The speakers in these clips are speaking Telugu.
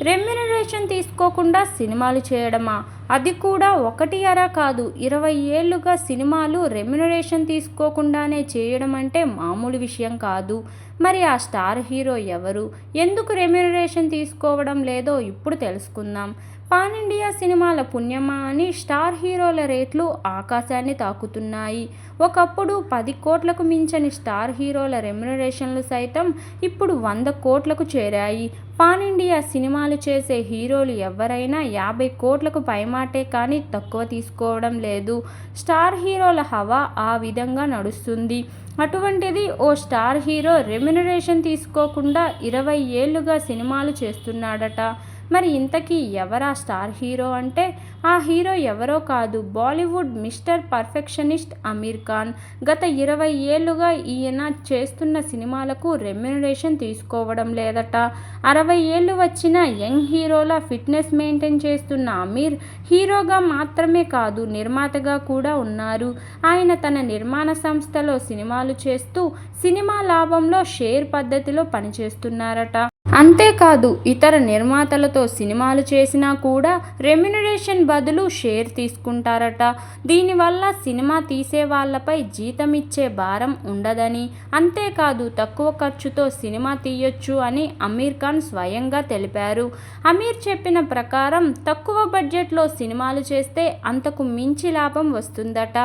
రెమ్యునరేషన్ తీసుకోకుండా సినిమాలు చేయడమా? అది కూడా ఒకటి అరా కాదు ఇరవై ఏళ్ళుగా సినిమాలు రెమ్యునరేషన్ తీసుకోకుండానే చేయడం అంటే మామూలు విషయం కాదు. మరి ఆ స్టార్ హీరో ఎవరు? ఎందుకు రెమ్యునరేషన్ తీసుకోవడం లేదో ఇప్పుడు తెలుసుకుందాం. పాన్ ఇండియా సినిమాల పుణ్యమా అని స్టార్ హీరోల రేట్లు ఆకాశాన్ని తాకుతున్నాయి. ఒకప్పుడు పది కోట్లకు మించని స్టార్ హీరోల రెమ్యునరేషన్లు సైతం ఇప్పుడు వంద కోట్లకు చేరాయి. పాన్ ఇండియా సినిమాలు చేసే హీరోలు ఎవరైనా యాభై కోట్లకు పైమాటే కానీ తక్కువ తీసుకోవడం లేదు. స్టార్ హీరోల హవా ఆ విధంగా నడుస్తుంది. అటువంటిది ఓ స్టార్ హీరో రెమ్యునరేషన్ తీసుకోకుండా ఇరవై ఏళ్ళుగా సినిమాలు చేస్తున్నాడట. మరి ఇంతకీ ఎవరా స్టార్ హీరో అంటే? ఆ హీరో ఎవరో కాదు. Bollywood mister perfectionist Aamir Khan. గత ఇరవై ఏళ్ళుగా ఈయన చేస్తున్న సినిమాలకు రెమ్యునరేషన్ తీసుకోవడం లేదట. అరవై ఏళ్ళు వచ్చిన యంగ్ హీరోల ఫిట్నెస్ మెయింటైన్ చేస్తున్న అమీర్ హీరోగా మాత్రమే కాదు నిర్మాతగా కూడా ఉన్నారు. ఆయన తన నిర్మాణ సంస్థలో సినిమాలు చేస్తూ సినిమా లాభంలో షేర్ పద్ధతిలో పనిచేస్తున్నారట. అంతేకాదు ఇతర నిర్మాతలతో సినిమాలు చేసినా కూడా రెమ్యునరేషన్ బదులు షేర్ తీసుకుంటారట. దీనివల్ల సినిమా తీసే వాళ్ళపై జీతం ఇచ్చే భారం ఉండదని అంతేకాదు తక్కువ ఖర్చుతో సినిమా తీయొచ్చు అని అమీర్ ఖాన్ స్వయంగా తెలిపారు. అమీర్ చెప్పిన ప్రకారం తక్కువ బడ్జెట్లో సినిమాలు చేస్తే అంతకు మించి లాభం వస్తుందట.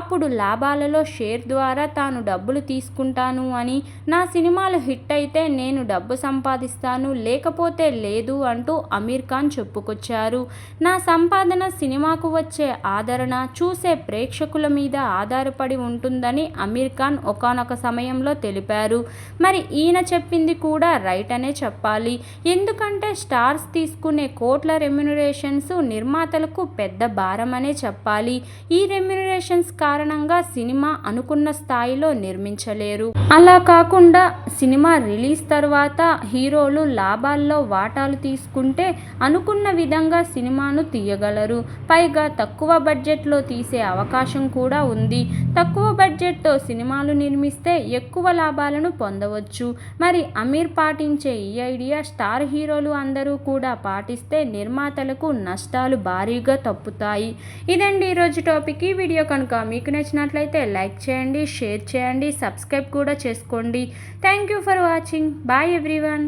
అప్పుడు లాభాలలో షేర్ ద్వారా తాను డబ్బులు తీసుకుంటాను అని నా సినిమాలు హిట్ అయితే నేను డబ్బు సంపాదిస్తాను ఇస్తాను లేకపోతే లేదు అంటూ అమీర్ ఖాన్ చెప్పుకొచ్చారు. నా సంపాదన సినిమాకు వచ్చే ఆదరణ చూసే ప్రేక్షకుల మీద ఆధారపడి ఉంటుందని అమీర్ ఖాన్ ఒకనొక సమయంలో తెలిపారు. మరి ఈయన చెప్పింది కూడా రైట్ అనే చెప్పాలి. ఎందుకంటే స్టార్స్ తీసుకునే కోట్ల రెమ్యునరేషన్స్ నిర్మాతలకు పెద్ద భారమనే చెప్పాలి. ఈ రెమ్యునరేషన్స్ కారణంగా సినిమా అనుకున్న స్థాయిలో నిర్మించలేరు. అలా కాకుండా సినిమా రిలీజ్ తర్వాత హీరో హీరోలు లాభాల్లో వాటాలు తీసుకుంటే అనుకున్న విధంగా సినిమాను తీయగలరు. పైగా తక్కువ బడ్జెట్లో తీసే అవకాశం కూడా ఉంది. తక్కువ బడ్జెట్తో సినిమాలు నిర్మిస్తే ఎక్కువ లాభాలను పొందవచ్చు. మరి అమీర్ పాటించే ఈ ఐడియా స్టార్ హీరోలు అందరూ కూడా పాటిస్తే నిర్మాతలకు నష్టాలు భారీగా తప్పుతాయి. ఇదండి ఈరోజు టాపిక్. ఈ వీడియో కనుక మీకు నచ్చినట్లయితే లైక్ చేయండి షేర్ చేయండి సబ్స్క్రైబ్ కూడా చేసుకోండి. Thank you for watching. Bye everyone.